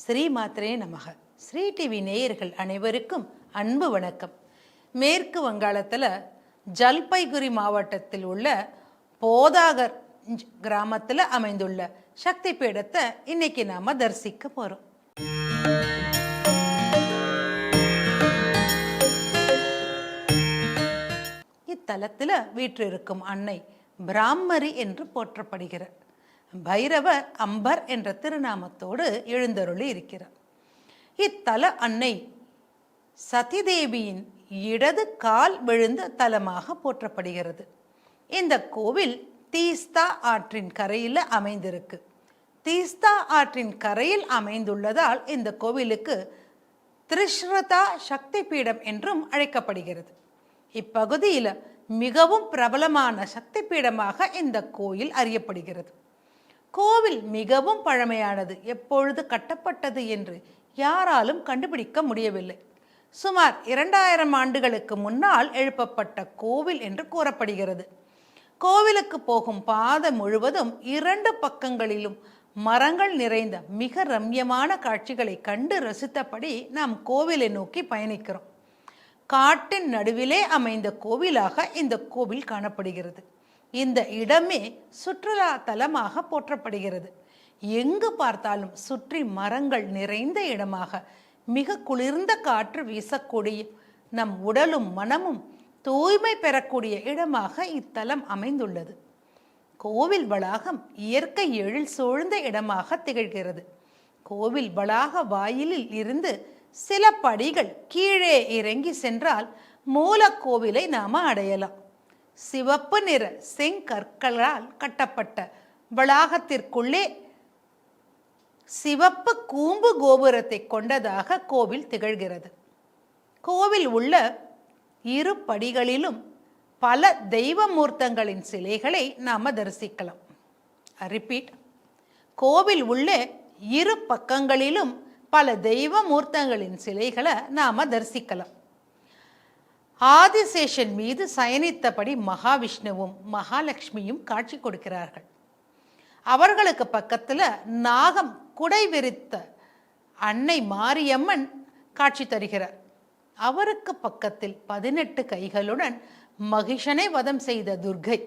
ஸ்ரீ மாத்திரே நமக. ஸ்ரீ டிவி நேயர்கள் அனைவருக்கும் அன்பு வணக்கம். மேற்கு வங்காளத்தில் ஜல்பைகுரி மாவட்டத்தில் உள்ள போதாகர் கிராமத்தில் அமைந்துள்ள சக்தி பீடத்தை இன்னைக்கு நாம தரிசிக்க போறோம். இத்தலத்தில் வீற்றிருக்கும் அன்னை பிராமரி என்று போற்றப்படுகிறார். பைரவர் அம்பர் என்ற திருநாமத்தோடு எழுந்தருளி இருக்கிறார். இத்தல அன்னை சதிதேவியின் இடது கால் விழுந்த தலமாக போற்றப்படுகிறது. இந்த கோவில் தீஸ்தா ஆற்றின் கரையில் அமைந்திருக்கு. தீஸ்தா ஆற்றின் கரையில் அமைந்துள்ளதால் இந்த கோவிலுக்கு திரிஷ்ரதா சக்தி பீடம் என்றும் அழைக்கப்படுகிறது. இப்பகுதியில் மிகவும் பிரபலமான சக்தி பீடமாக இந்த கோயில் அறியப்படுகிறது. கோவில் மிகவும் பழமையானது. எப்பொழுது கட்டப்பட்டது என்று யாராலும் கண்டுபிடிக்க முடியவில்லை. சுமார் இரண்டாயிரம் ஆண்டுகளுக்கு முன்னால் எழுப்பப்பட்ட கோவில் என்று கூறப்படுகிறது. கோவிலுக்கு போகும் பாதை முழுவதும் இரண்டு பக்கங்களிலும் மரங்கள் நிறைந்த மிக ரம்யமான காட்சிகளை கண்டு ரசித்தபடி நாம் கோவிலை நோக்கி பயணிக்கிறோம். காட்டின் நடுவிலே அமைந்த கோவிலாக இந்த கோவில் காணப்படுகிறது. இந்த இடமே சுற்றுலா தலமாக போற்றப்படுகிறது. எங்கு பார்த்தாலும் சுற்றி மரங்கள் நிறைந்த இடமாக மிக குளிர்ந்த காற்று வீசக்கூடிய நம் உடலும் மனமும் தூய்மை பெறக்கூடிய இடமாக இத்தலம் அமைந்துள்ளது. கோவில் வளாகம் இயற்கை எழில் சூழ்ந்த இடமாக திகழ்கிறது. கோவில் வளாக வாயிலில் இருந்து சில படிகள் கீழே இறங்கி சென்றால் மூலக்கோவிலை நாம அடையலாம். சிவப்பு நிற செங்கற்களால் கட்டப்பட்ட வளாகத்திற்குள்ளே சிவப்பு கூம்பு கோபுரத்தை கொண்டதாக கோவில் திகழ்கிறது. கோவில் உள்ள இரு படிகளிலும் பல தெய்வ மூர்த்தங்களின் சிலைகளை நாம் தரிசிக்கலாம். ரிப்பீட் கோவில் உள்ள இரு பக்கங்களிலும் பல தெய்வ மூர்த்தங்களின் சிலைகளை நாம் தரிசிக்கலாம். ஆதிசேஷன் மீது சயனித்தபடி மகாவிஷ்ணுவும் மகாலட்சுமியும் காட்சி கொடுக்கிறார்கள். அவர்களுக்கு பக்கத்தில் நாகம் குடை விரித்த அன்னை மாரியம்மன் காட்சி தருகிறார். அவருக்கு பக்கத்தில் பதினெட்டு கைகளுடன் மகிஷனை வதம் செய்த துர்கை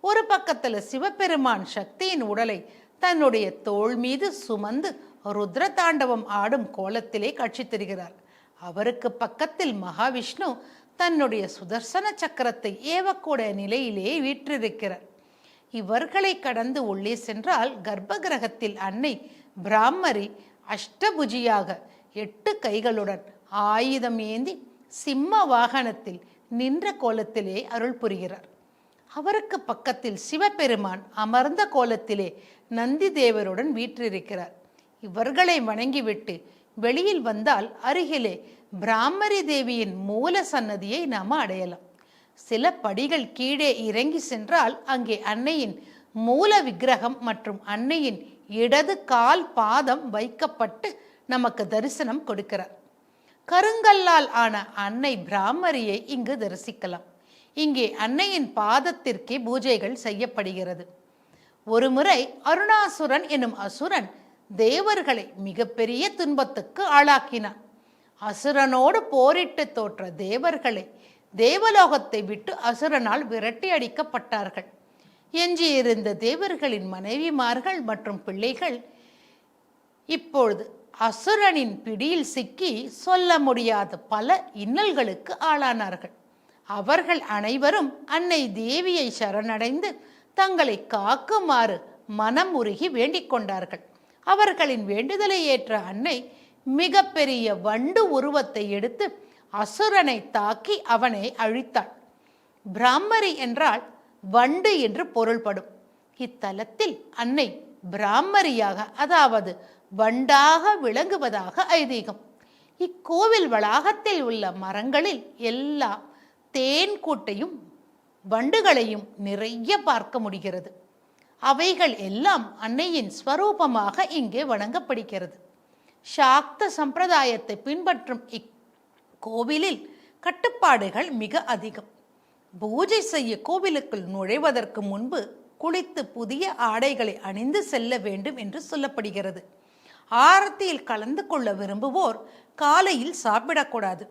ஒரு பக்கத்தில் சிவபெருமான் சக்தியின் உடலை தன்னுடைய தோள் மீது சுமந்து ருத்ர தாண்டவம் ஆடும் கோலத்திலே காட்சி தருகிறார். அவருக்கு பக்கத்தில் மகாவிஷ்ணு தன்னுடைய சுதர்சன சக்கரத்தை ஏவக்கூடிய நிலையிலே வீற்றிருக்கிறார். இவர்களை கடந்து உள்ளே சென்றால் கர்ப்ப கிரகத்தில் அன்னை பிராமரி அஷ்டபுஜியாக எட்டு கைகளுடன் ஆயுதம் ஏந்தி சிம்ம வாகனத்தில் நின்ற கோலத்திலே அருள் புரிகிறார். அவருக்கு பக்கத்தில் சிவபெருமான் அமர்ந்த கோலத்திலே நந்தி தேவருடன் வீற்றிருக்கிறார். இவர்களை வணங்கிவிட்டு வெளியில் வந்தால் அருகிலே பிராமரி தேவியின் மூல சன்னதியை நாம் அடையலாம். சில படிகள் கீழே இறங்கி சென்றால் அங்கே அன்னையின் மூல விக்கிரகம் மற்றும் அன்னையின் இடது கால் பாதம் வைக்கப்பட்டு நமக்கு தரிசனம் கொடுக்கிறார். கருங்கல்லால் ஆன அன்னை பிராமரியை இங்கு தரிசிக்கலாம். இங்கே அன்னையின் பாதத்திற்கே பூஜைகள் செய்யப்படுகிறது. ஒருமுறை அருணாசுரன் எனும் அசுரன் தேவர்களை மிகப்பெரிய துன்பத்துக்கு ஆளாக்கினான். அசுரனோடு போரிட்டு தோற்ற தேவர்களை தேவலோகத்தை விட்டு அசுரனால் விரட்டி அடிக்கப்பட்டார்கள். எஞ்சியிருந்த தேவர்களின் மனைவிமார்கள் மற்றும் பிள்ளைகள் இப்பொழுது அசுரனின் பிடியில் சிக்கி சொல்ல முடியாத பல இன்னல்களுக்கு ஆளானார்கள். அவர்கள் அனைவரும் அன்னை தேவியை சரணடைந்து தங்களை காக்குமாறு மனம் உருகி வேண்டிக் கொண்டார்கள். அவர்களின் வேண்டுதலை ஏற்ற அன்னை மிகப்பெரிய வண்டு உருவத்தை எடுத்து அசுரனை தாக்கி அவனை அழித்தாள். பிராமரி என்றால் வண்டு என்று பொருள்படும். இத்தலத்தில் அன்னை பிராமரியாக அதாவது வண்டாக விளங்குவதாக ஐதீகம். இக்கோவில் வளாகத்தில் உள்ள மரங்களில் எல்லா தேன் கூட்டையும் வண்டுகளையும் நிறைய பார்க்க முடிகிறது. அவைகள் எல்லாம் அன்னையின் ஸ்வரூபமாக இங்கே வணங்கப்படுகிறது. சாக்த சம்பிரதாயத்தை பின்பற்றும் இக்கோவிலில் கட்டுப்பாடுகள் மிக அதிகம். பூஜை செய்ய கோவிலுக்குள் நுழைவதற்கு முன்பு குளித்து புதிய ஆடைகளை அணிந்து செல்ல வேண்டும் என்று சொல்லப்படுகிறது. ஆரத்தியில் கலந்து கொள்ள விரும்புவோர் காலையில் சாப்பிடக்கூடாது.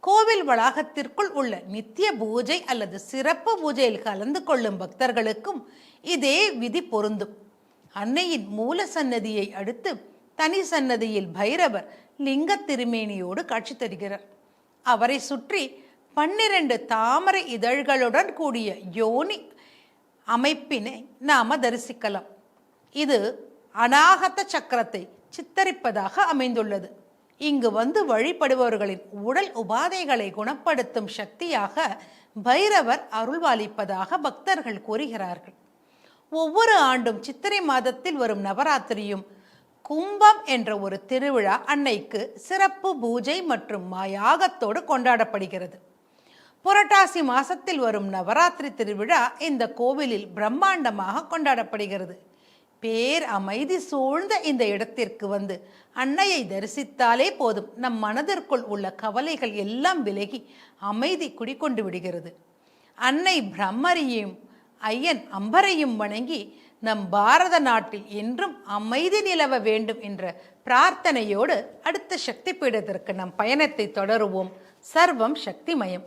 கோவில் வளாகத்திற்குள் உள்ள நித்திய பூஜை அல்லது சிறப்பு பூஜையில் கலந்து கொள்ளும் பக்தர்களுக்கும் இதே விதி பொருந்தும். அன்னையின் மூல சன்னதியை அடுத்து தனி சன்னதியில் பைரவர் லிங்க திருமேனியோடு காட்சி தருகிறார். அவரை சுற்றி பன்னிரண்டு தாமரை இதழ்களுடன் கூடிய யோனி அமைப்பினை நாம தரிசிக்கலாம். இது அநாகத்த சக்கரத்தை சித்தரிப்பதாக அமைந்துள்ளது. இங்கு வந்து வழிபடுபவர்களின் உடல் உபாதைகளை குணப்படுத்தும் சக்தியாக பைரவர் அருள்வாளிப்பதாக பக்தர்கள் கூறுகிறார்கள். ஒவ்வொரு ஆண்டும் சித்திரை மாதத்தில் வரும் நவராத்திரியும் கும்பம் என்ற ஒரு திருவிழா அன்னைக்கு சிறப்பு பூஜை மற்றும் யாகத்தோடு கொண்டாடப்படுகிறது. புரட்டாசி மாசத்தில் வரும் நவராத்திரி திருவிழா இந்த கோவிலில் பிரம்மாண்டமாக கொண்டாடப்படுகிறது. பேர் அமைதி சூழ்ந்த இந்த இடத்திற்கு வந்து அன்னையை தரிசித்தாலே போதும். நம் மனதிற்குள் உள்ள கவலைகள் எல்லாம் விலகி அமைதி குடிக்கொண்டு விடுகிறது. அன்னை பிரம்மரையும் ஐயன் அம்பரையும் வணங்கி நம் பாரத நாட்டில் என்றும் அமைதி நிலவ வேண்டும் என்ற பிரார்த்தனையோடு அடுத்த சக்தி பீடத்திற்கு நம் பயணத்தை தொடருவோம். சர்வம் சக்திமயம்.